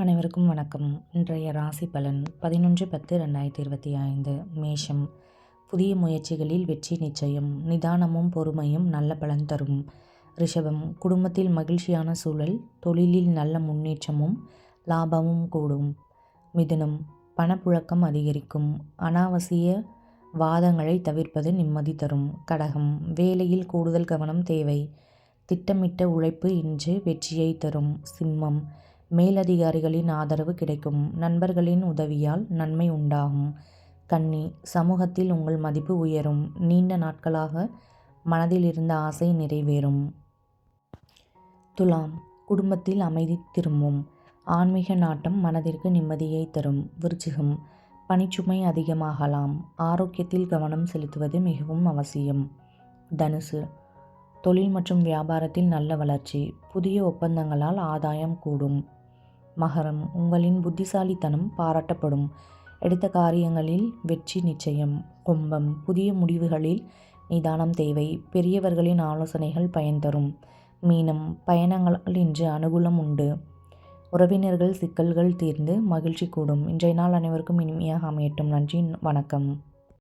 அனைவருக்கும் வணக்கம். இன்றைய ராசி பலன் பதினொன்று பத்து ரெண்டாயிரத்தி இருபத்தி ஐந்து. மேஷம். புதிய முயற்சிகளில் வெற்றி நிச்சயம். நிதானமும் பொறுமையும் நல்ல பலன் தரும். ரிஷபம். குடும்பத்தில் மகிழ்ச்சியான சூழல் தொழிலில் நல்ல முன்னேற்றமும் லாபமும் கூடும். மிதுனம். பணப்புழக்கம் அதிகரிக்கும். அனாவசிய வாதங்களை தவிர்ப்பது நிம்மதி தரும். கடகம். வேலையில் கூடுதல் கவனம் தேவை. திட்டமிட்ட உழைப்பு இன்று வெற்றியை தரும். சிம்மம். மேலதிகாரிகளின் ஆதரவு கிடைக்கும். நண்பர்களின் உதவியால் நன்மை உண்டாகும். கன்னி சமூகத்தில் உங்கள் மதிப்பு உயரும். நீண்ட நாட்களாக மனதில் இருந்த ஆசை நிறைவேறும். துலாம் குடும்பத்தில் அமைதி திரும்பும். ஆன்மீக நாட்டம் மனதிற்கு நிம்மதியை தரும். விருச்சிகம் பணிச்சுமை அதிகமாகலாம். ஆரோக்கியத்தில் கவனம் செலுத்துவது மிகவும் அவசியம். தனுசு தொழில் மற்றும் வியாபாரத்தில் நல்ல வளர்ச்சி. புதிய ஒப்பந்தங்களால் ஆதாயம் கூடும். மகரம் உங்களின் புத்திசாலித்தனம் பாராட்டப்படும். எடுத்த காரியங்களில் வெற்றி நிச்சயம். கும்பம் புதிய முடிவுகளில் நிதானம் தேவை. பெரியவர்களின் ஆலோசனைகள் பயன் தரும். மீனம் பயணங்களால் இன்று அனுகூலம் உண்டு. உறவினர்கள் சிக்கல்கள் தீர்ந்து மகிழ்ச்சி கூடும். இன்றைய நாள் அனைவருக்கும் இனிமையாக அமையட்டும். நன்றி வணக்கம்.